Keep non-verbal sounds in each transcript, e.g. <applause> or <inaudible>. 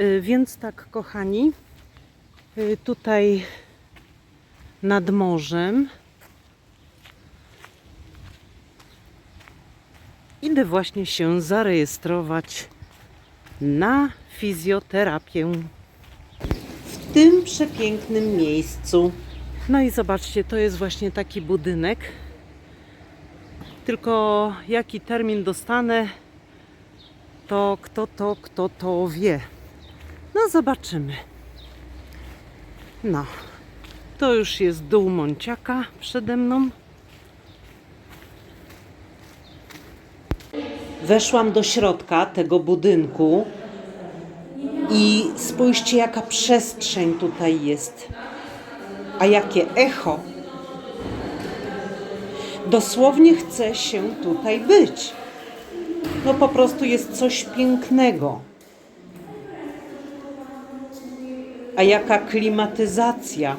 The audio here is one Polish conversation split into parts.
Y, Więc tak, kochani, y, tutaj nad morzem idę właśnie się zarejestrować na fizjoterapię w tym przepięknym miejscu. No i zobaczcie, to jest właśnie taki budynek. Tylko jaki termin dostanę, to kto to, kto to wie. No zobaczymy. No, to już jest dół Monciaka przede mną. Weszłam do środka tego budynku i spójrzcie, jaka przestrzeń tutaj jest. A jakie echo. Dosłownie chce się tutaj być. No po prostu jest coś pięknego. A jaka klimatyzacja.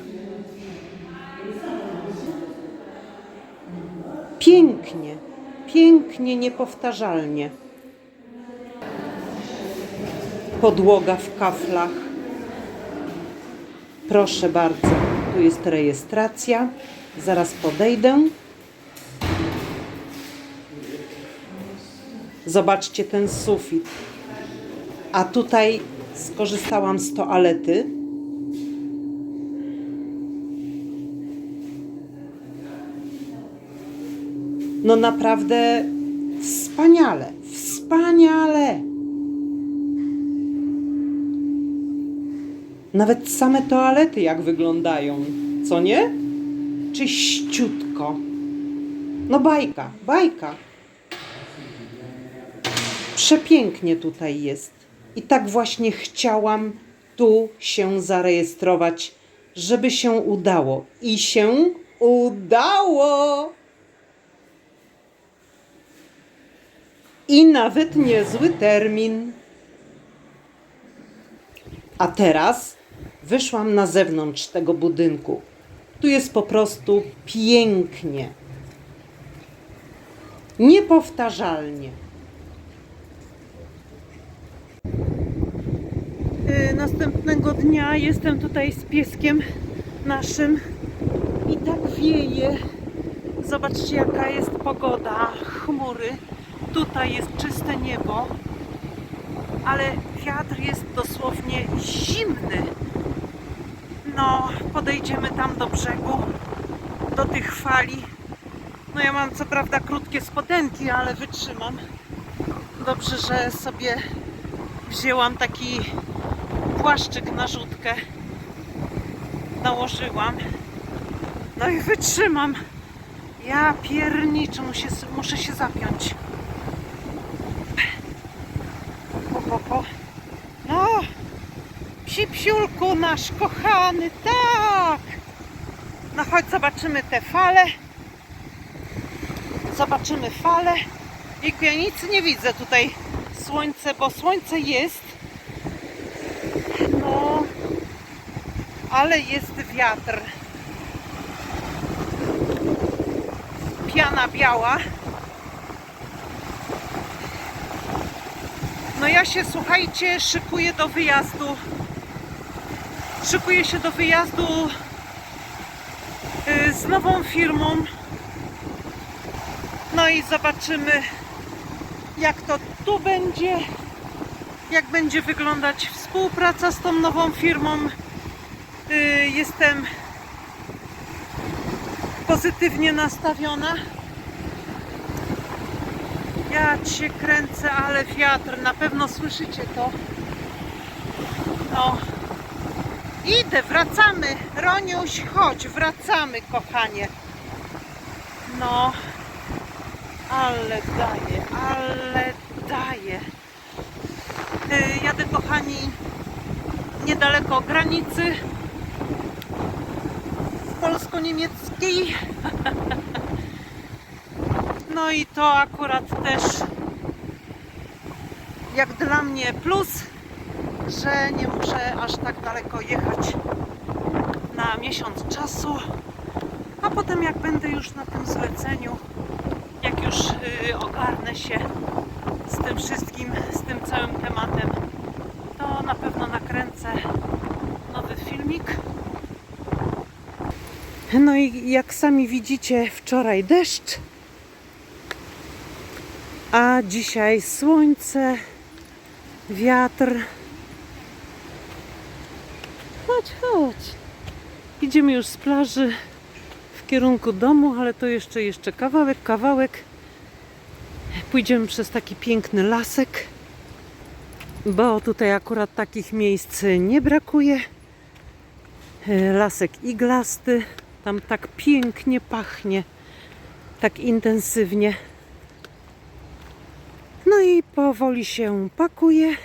Pięknie, pięknie, niepowtarzalnie. Podłoga w kaflach. Proszę bardzo, tu jest rejestracja. Zaraz podejdę. Zobaczcie ten sufit. A tutaj skorzystałam z toalety. No naprawdę wspaniale, wspaniale. Nawet same toalety jak wyglądają, co nie? Czyściutko. No bajka, bajka. Przepięknie tutaj jest. I tak właśnie chciałam tu się zarejestrować, żeby się udało. I się udało! I nawet niezły termin. A teraz wyszłam na zewnątrz tego budynku. Tu jest po prostu pięknie. Niepowtarzalnie. Y, Następnego dnia jestem tutaj z pieskiem naszym i tak wieje. Zobaczcie, jaka jest pogoda, chmury. Tutaj jest czyste niebo, ale wiatr jest dosłownie zimny. No, podejdziemy tam do brzegu, do tych fali. No ja mam co prawda krótkie spodenki, ale wytrzymam. Dobrze, że sobie wzięłam taki płaszczyk na rzutkę. Nałożyłam. No i wytrzymam. Ja pierniczę, muszę, muszę się zapiąć. Psipsiulku nasz kochany, tak. No chodź, zobaczymy te fale. Zobaczymy fale. Jejku, ja nic nie widzę tutaj słońce, bo słońce jest. No, ale jest wiatr. Piana biała. No ja się, słuchajcie, szykuję do wyjazdu. Szykuję się do wyjazdu y, z nową firmą. No i zobaczymy, jak to tu będzie, jak będzie wyglądać współpraca z tą nową firmą. Y, Jestem pozytywnie nastawiona. Ja cię kręcę, ale wiatr, na pewno słyszycie to. No. Idę, wracamy. Roniuś, chodź, wracamy, kochanie. No. Ale daje, ale daje. Y, Jadę, kochani, niedaleko granicy polsko-niemieckiej. <laughs> No i to akurat też jak dla mnie plus, że nie muszę aż tak daleko jechać na miesiąc czasu. A potem jak będę już na tym zleceniu, jak już y, ogarnę się z tym wszystkim, z tym całym tematem, to na pewno kręcę nowy filmik. No i jak sami widzicie, wczoraj deszcz, a dzisiaj słońce, wiatr. Chodź, chodź. Idziemy już z plaży w kierunku domu, ale to jeszcze jeszcze kawałek, kawałek. Pójdziemy przez taki piękny lasek, bo tutaj akurat takich miejsc nie brakuje. E, Lasek iglasty, tam tak pięknie pachnie, tak intensywnie. No i powoli się pakuje.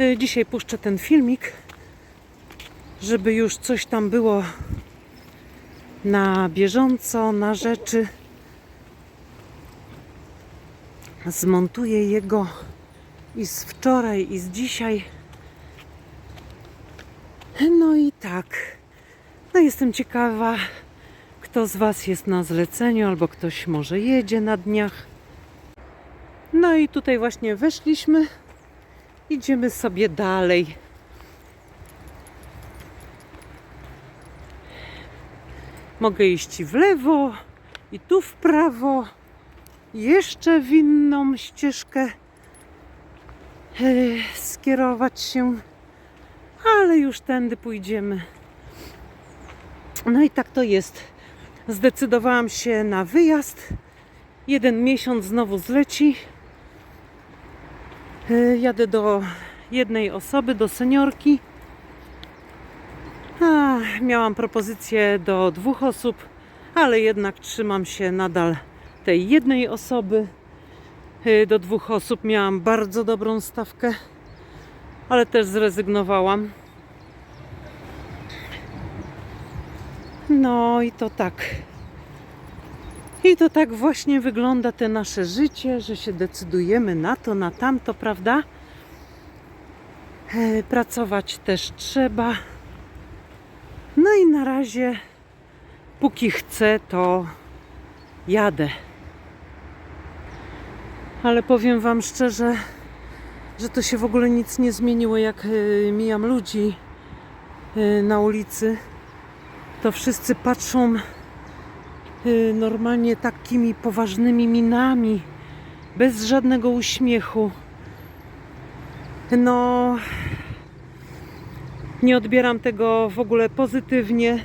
E, Dzisiaj puszczę ten filmik, żeby już coś tam było na bieżąco, na rzeczy. Zmontuję jego i z wczoraj, i z dzisiaj. No i tak. No jestem ciekawa, kto z Was jest na zleceniu, albo ktoś może jedzie na dniach. No i tutaj właśnie weszliśmy. Idziemy sobie dalej. Mogę iść w lewo i tu w prawo. Jeszcze w inną ścieżkę e, skierować się, ale już tędy pójdziemy. No i tak to jest. Zdecydowałam się na wyjazd. Jeden miesiąc znowu zleci. E, Jadę do jednej osoby, do seniorki. Miałam propozycję do dwóch osób, ale jednak trzymam się nadal tej jednej osoby. Y, Do dwóch osób miałam bardzo dobrą stawkę, ale też zrezygnowałam. No i to tak. I to tak właśnie wygląda te nasze życie, że się decydujemy na to, na tamto, prawda? E, Pracować też trzeba. No i na razie, póki chcę, to jadę. Ale powiem Wam szczerze, że to się w ogóle nic nie zmieniło, jak y, mijam ludzi y, na ulicy. To wszyscy patrzą y, normalnie takimi poważnymi minami, bez żadnego uśmiechu. No, nie odbieram tego w ogóle pozytywnie.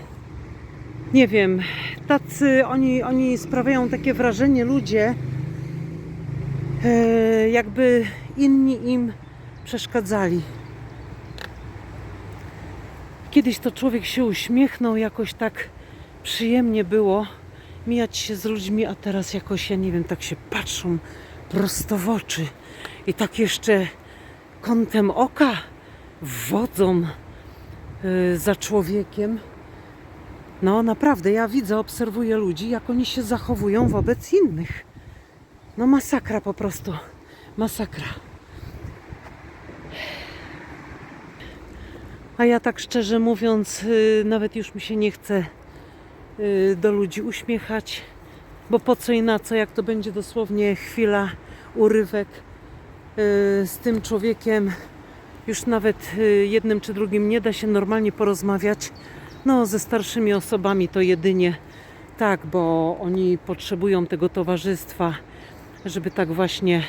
Nie wiem, tacy oni, oni sprawiają takie wrażenie ludzie, e, jakby inni im przeszkadzali. Kiedyś to człowiek się uśmiechnął, jakoś tak przyjemnie było mijać się z ludźmi, a teraz jakoś, ja nie wiem, tak się patrzą prosto w oczy i tak jeszcze kątem oka wodzą za człowiekiem. No naprawdę, ja widzę, obserwuję ludzi, jak oni się zachowują wobec innych. No masakra po prostu. Masakra. A ja tak szczerze mówiąc, y, nawet już mi się nie chce y, do ludzi uśmiechać, bo po co i na co, jak to będzie dosłownie chwila, urywek y, z tym człowiekiem, już nawet y, jednym czy drugim nie da się normalnie porozmawiać. No, ze starszymi osobami to jedynie tak, bo oni potrzebują tego towarzystwa, żeby tak właśnie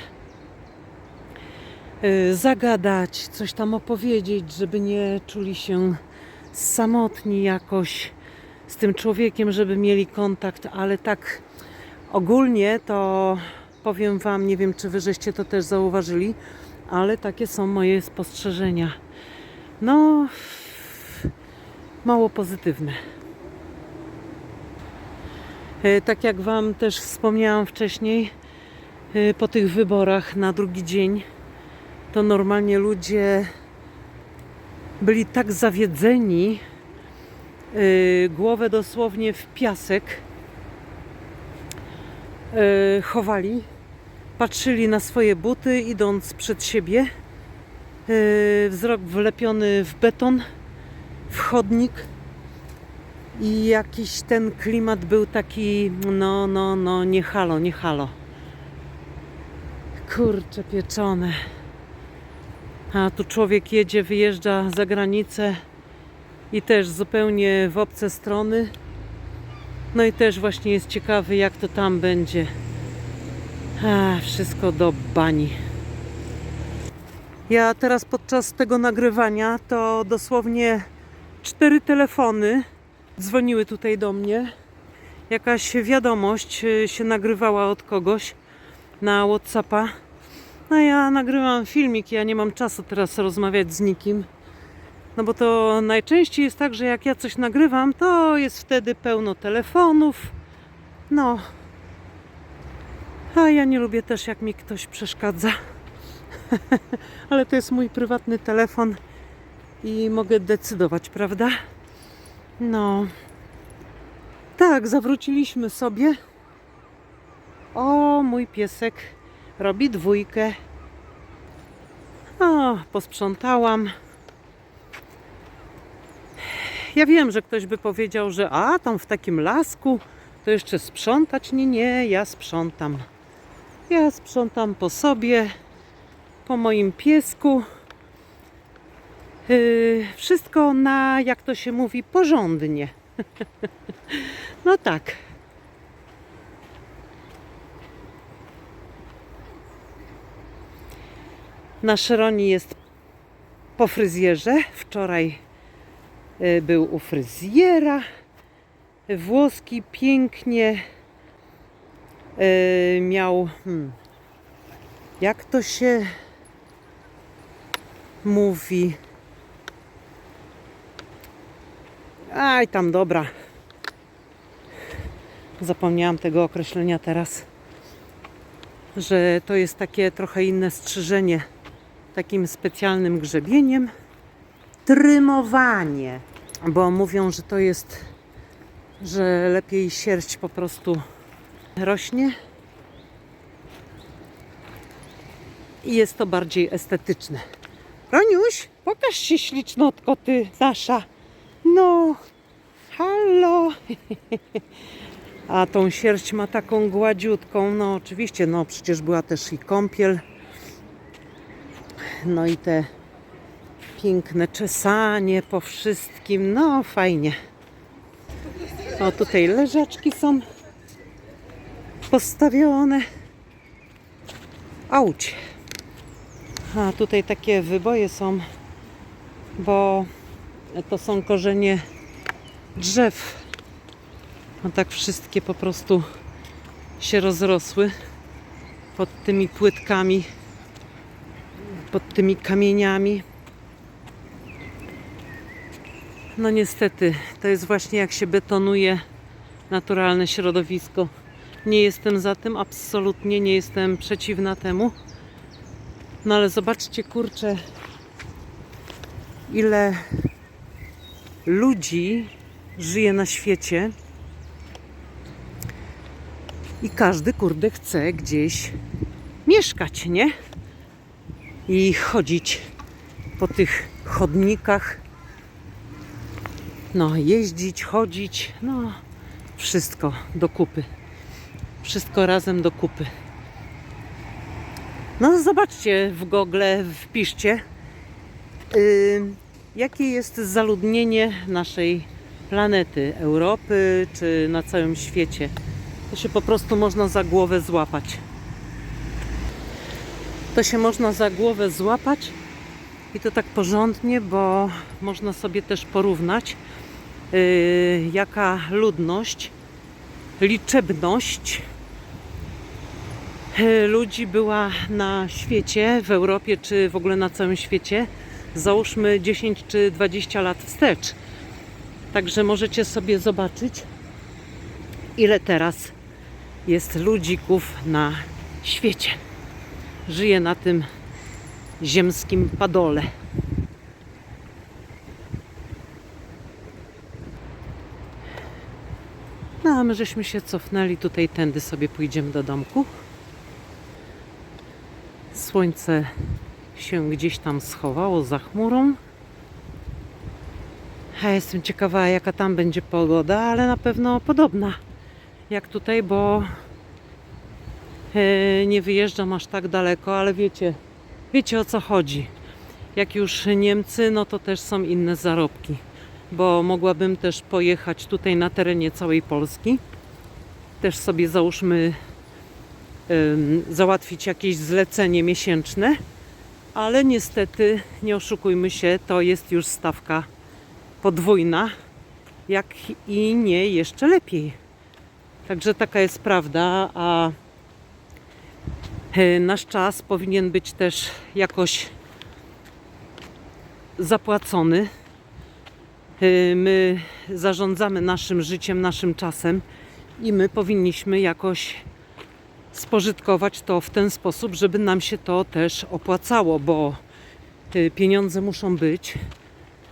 y, zagadać, coś tam opowiedzieć, żeby nie czuli się samotni jakoś z tym człowiekiem, żeby mieli kontakt, ale tak ogólnie to powiem Wam, nie wiem czy Wy żeście to też zauważyli, ale takie są moje spostrzeżenia. No, mało pozytywne. E, Tak jak Wam też wspomniałam wcześniej, e, po tych wyborach na drugi dzień, to normalnie ludzie byli tak zawiedzeni, e, głowę dosłownie w piasek chowali, patrzyli na swoje buty, idąc przed siebie. E, Wzrok wlepiony w beton, w chodnik. I jakiś ten klimat był taki, no, no, no, nie halo, nie halo. Kurcze pieczone. A tu człowiek jedzie, wyjeżdża za granicę i też zupełnie w obce strony. No i też właśnie jest ciekawy, jak to tam będzie. Wszystko do bani. Ja teraz podczas tego nagrywania to dosłownie cztery telefony dzwoniły tutaj do mnie. Jakaś wiadomość y, się nagrywała od kogoś na WhatsAppa. No ja nagrywam filmik, ja nie mam czasu teraz rozmawiać z nikim. No bo to najczęściej jest tak, że jak ja coś nagrywam, to jest wtedy pełno telefonów. No. A ja nie lubię też, jak mi ktoś przeszkadza. <laughs> Ale to jest mój prywatny telefon i mogę decydować, prawda? No. Tak, zawróciliśmy sobie. O, mój piesek robi dwójkę. O, posprzątałam. Ja wiem, że ktoś by powiedział, że a tam w takim lasku to jeszcze sprzątać. Nie, nie, ja sprzątam. Ja sprzątam po sobie, po moim piesku. Yy, wszystko na, jak to się mówi, porządnie. <laughs> no tak. Nasz Roni jest po fryzjerze. Wczoraj y, był u fryzjera. Włoski pięknie miał. Hmm, jak to się mówi? Aj, tam dobra. Zapomniałam tego określenia teraz. Że to jest takie trochę inne strzyżenie takim specjalnym grzebieniem. Trymowanie, bo mówią, że to jest, że lepiej sierść po prostu rośnie i jest to bardziej estetyczne. Roniuś, pokaż się ślicznotko ty nasza. No, halo. <laughs> A tą sierść ma taką gładziutką. No oczywiście, no przecież była też i kąpiel. No i te piękne czesanie po wszystkim. No fajnie. O tutaj leżaczki są postawione. Auć. A tutaj takie wyboje są, bo to są korzenie drzew. No tak wszystkie po prostu się rozrosły pod tymi płytkami pod tymi kamieniami. No niestety, to jest właśnie jak się betonuje naturalne środowisko. Nie jestem za tym, absolutnie nie jestem przeciwna temu. No ale zobaczcie, kurczę, ile ludzi żyje na świecie i każdy, kurde, chce gdzieś mieszkać, nie? i chodzić po tych chodnikach. No, jeździć, chodzić, no, wszystko do kupy. Wszystko razem do kupy. No, zobaczcie w Google, wpiszcie, yy, jakie jest zaludnienie naszej planety, Europy czy na całym świecie. To się po prostu można za głowę złapać to się można za głowę złapać i to tak porządnie, bo można sobie też porównać, yy, jaka ludność, liczebność ludzi była na świecie, w Europie czy w ogóle na całym świecie, załóżmy 10 czy 20 lat wstecz. Także możecie sobie zobaczyć, ile teraz jest ludzików na świecie żyje na tym ziemskim padole. No a my żeśmy się cofnęli tutaj, tędy sobie pójdziemy do domku. Słońce się gdzieś tam schowało za chmurą. Ja jestem ciekawa, jaka tam będzie pogoda, ale na pewno podobna jak tutaj, bo E, nie wyjeżdżam aż tak daleko, ale wiecie, wiecie o co chodzi. jak już Niemcy, no to też są inne zarobki, bo mogłabym też pojechać tutaj na terenie całej Polski. Też sobie załóżmy załatwić jakieś zlecenie miesięczne, ale niestety nie oszukujmy się, to jest już stawka podwójna, jak i nie jeszcze lepiej. Także taka jest prawda, a e, nasz czas powinien być też jakoś zapłacony. E, My zarządzamy naszym życiem, naszym czasem i my powinniśmy jakoś spożytkować to w ten sposób, żeby nam się to też opłacało, bo pieniądze muszą być,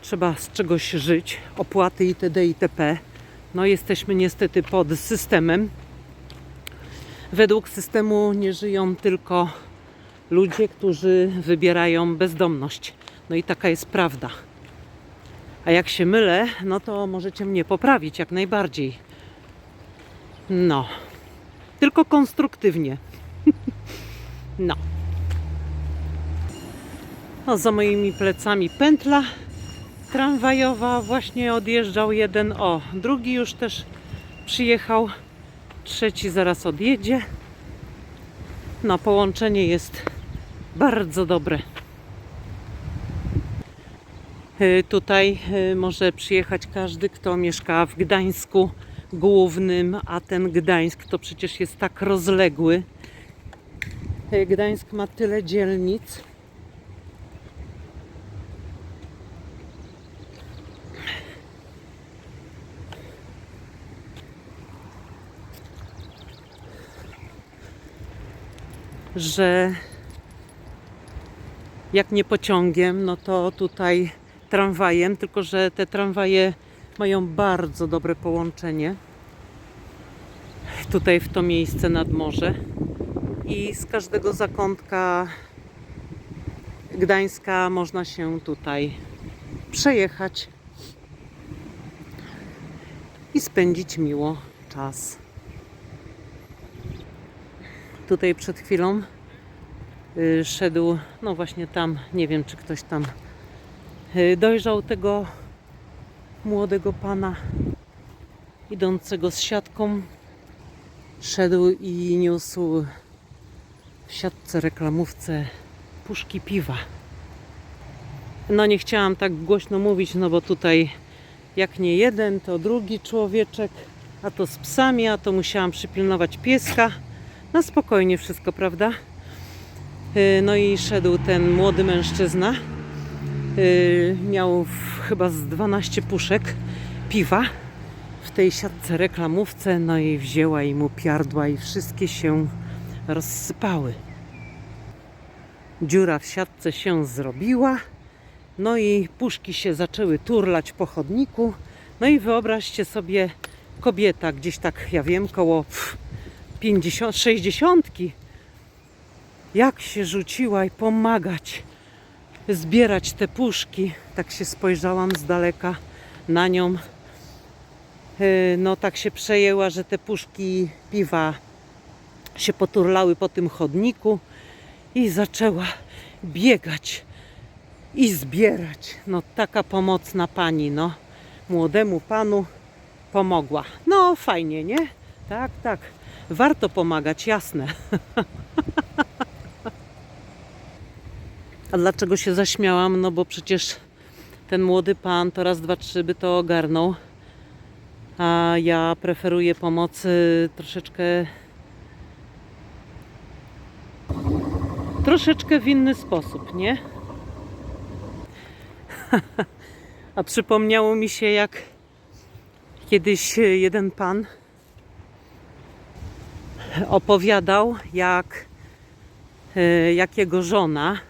trzeba z czegoś żyć, opłaty itd. itp. No jesteśmy niestety pod systemem. Według systemu nie żyją tylko ludzie, którzy wybierają bezdomność. No i taka jest prawda. A jak się mylę, no to możecie mnie poprawić jak najbardziej. No. Tylko konstruktywnie. <laughs> No. No, za moimi plecami pętla tramwajowa. Właśnie odjeżdżał jeden. O, drugi już też przyjechał. Trzeci zaraz odjedzie. No, połączenie jest bardzo dobre. Y, Tutaj y, może przyjechać każdy, kto mieszka w Gdańsku głównym, a ten Gdańsk to przecież jest tak rozległy. Gdańsk ma tyle dzielnic. że jak nie pociągiem, no to tutaj tramwajem, tylko że te tramwaje mają bardzo dobre połączenie tutaj w to miejsce nad morze i z każdego zakątka Gdańska można się tutaj przejechać i spędzić miło czas. Tutaj przed chwilą y, szedł, no właśnie tam, nie wiem czy ktoś tam y, dojrzał tego młodego pana idącego z siatką. Szedł i niósł w siatce reklamówce puszki piwa. No nie chciałam tak głośno mówić, no bo tutaj jak nie jeden, to drugi człowieczek, a to z psami, a to musiałam przypilnować pieska. Na spokojnie wszystko, prawda? Yy, No i szedł ten młody mężczyzna. Yy, Miał w- chyba z 12 puszek piwa w tej siatce reklamówce, no i wzięła i mu piardła i wszystkie się rozsypały. Dziura w siatce się zrobiła, no i puszki się zaczęły turlać po chodniku. No i wyobraźcie sobie, kobieta gdzieś tak, ja wiem, koło pff, 50, 60. Jak się rzuciła i pomagać zbierać te puszki. Tak się spojrzałam z daleka na nią. Yy, No tak się przejęła, że te puszki piwa się poturlały po tym chodniku i zaczęła biegać i zbierać. No taka pomocna pani, no. Młodemu panu pomogła. No fajnie, nie? Tak, tak. Warto pomagać, jasne. <laughs> A dlaczego się zaśmiałam? No bo przecież ten młody pan to raz, dwa, trzy by to ogarnął. A ja preferuję pomoc troszeczkę troszeczkę w inny sposób, nie? <laughs> A przypomniało mi się, jak kiedyś jeden pan opowiadał, jak, y, jak jego żona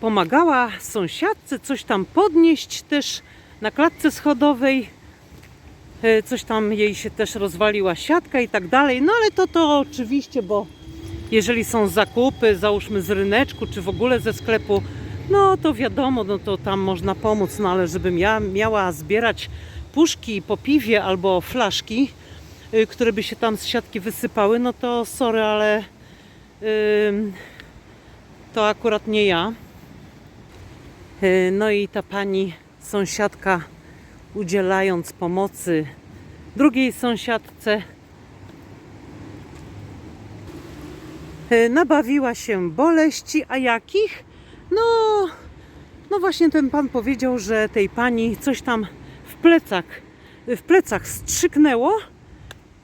pomagała sąsiadce coś tam podnieść też na klatce schodowej. Y, Coś tam jej się też rozwaliła siatka i tak dalej. No ale to to oczywiście, bo jeżeli są zakupy, załóżmy z ryneczku, czy w ogóle ze sklepu, no to wiadomo, no to tam można pomóc, no ale żebym ja miała zbierać puszki po piwie albo flaszki, y, które by się tam z siatki wysypały, no to sorry, ale ym, to akurat nie ja. Y, No i ta pani sąsiadka udzielając pomocy drugiej sąsiadce y, nabawiła się boleści, a jakich? No, no właśnie ten pan powiedział, że tej pani coś tam w plecach, w plecach strzyknęło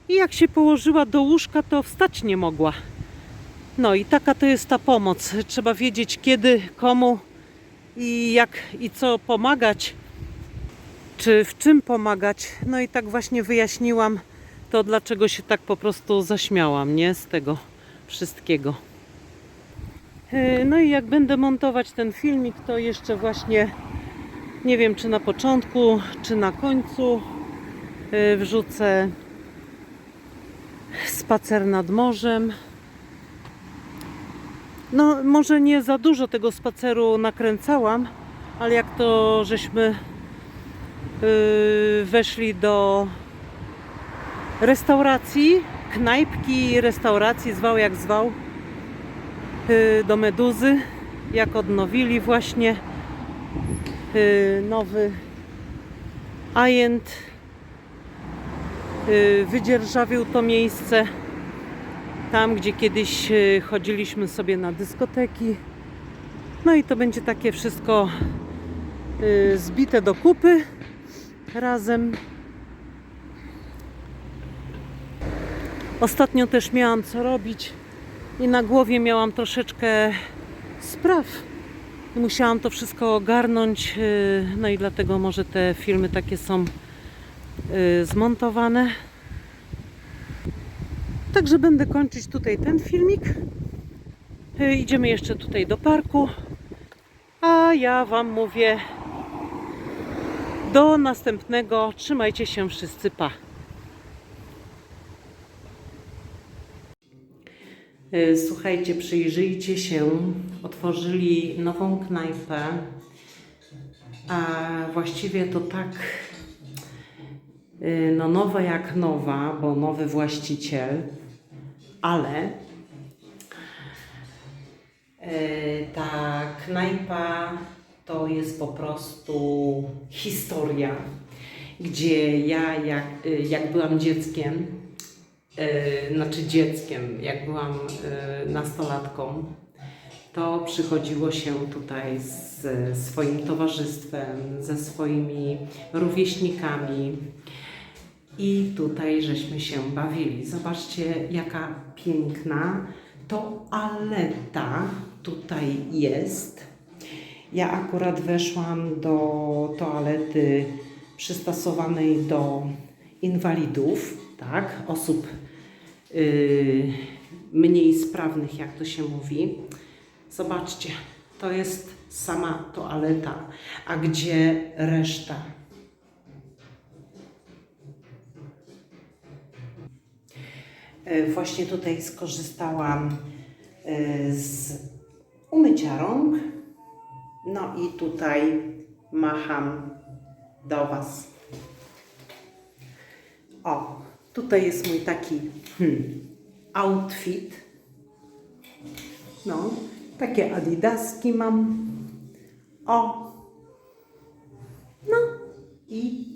i jak się położyła do łóżka, to wstać nie mogła. No i taka to jest ta pomoc. Trzeba wiedzieć kiedy, komu i jak i co pomagać, czy w czym pomagać. No i tak właśnie wyjaśniłam to, dlaczego się tak po prostu zaśmiałam, nie? Z tego wszystkiego. Yy, No i jak będę montować ten filmik, to jeszcze właśnie nie wiem, czy na początku, czy na końcu yy, wrzucę spacer nad morzem. No, może nie za dużo tego spaceru nakręcałam, ale jak to żeśmy yy, weszli do restauracji, knajpki, restauracji, zwał jak zwał, yy, do Meduzy, jak odnowili właśnie yy, nowy ajent, wydzierżawił to miejsce tam, gdzie kiedyś y, chodziliśmy sobie na dyskoteki. No i to będzie takie wszystko y, zbite do kupy razem. Ostatnio też miałam co robić i na głowie miałam troszeczkę spraw. I Musiałam to wszystko ogarnąć, y, no i dlatego może te filmy takie są zmontowane. Także będę kończyć tutaj ten filmik. Y, Idziemy jeszcze tutaj do parku. A ja Wam mówię do następnego. Trzymajcie się wszyscy. Pa. Y, Słuchajcie, przyjrzyjcie się. Otworzyli nową knajpę. A właściwie to tak y, no nowa jak nowa, bo nowy właściciel, ale y, ta knajpa to jest po prostu historia, gdzie ja jak, jak byłam dzieckiem, y, znaczy dzieckiem, jak byłam y, nastolatką, to przychodziło się tutaj z swoim towarzystwem, ze swoimi rówieśnikami i tutaj żeśmy się bawili. Zobaczcie, jaka piękna toaleta tutaj jest. Ja akurat weszłam do toalety przystosowanej do inwalidów, tak, osób yy, mniej sprawnych, jak to się mówi. Zobaczcie, to jest sama toaleta, a gdzie reszta? Właśnie tutaj skorzystałam e, z umycia rąk. No i tutaj macham do Was. O, tutaj jest mój taki hmm, outfit. No, takie adidaski mam. O. No i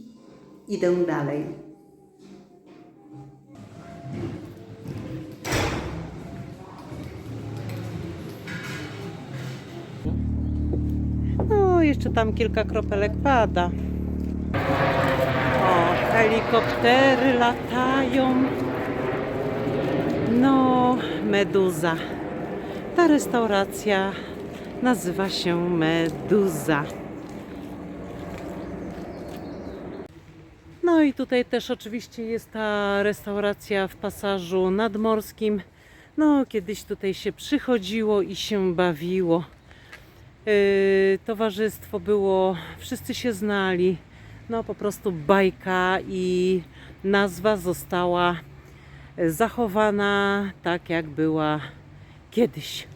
idę dalej. Jeszcze tam kilka kropelek pada. O, helikoptery latają. No, meduza. Ta restauracja nazywa się Meduza. No i tutaj też oczywiście jest ta restauracja w pasażu nadmorskim. No, kiedyś tutaj się przychodziło i się bawiło. Yy, towarzystwo było, wszyscy się znali. No, po prostu bajka i nazwa została zachowana tak, jak była kiedyś.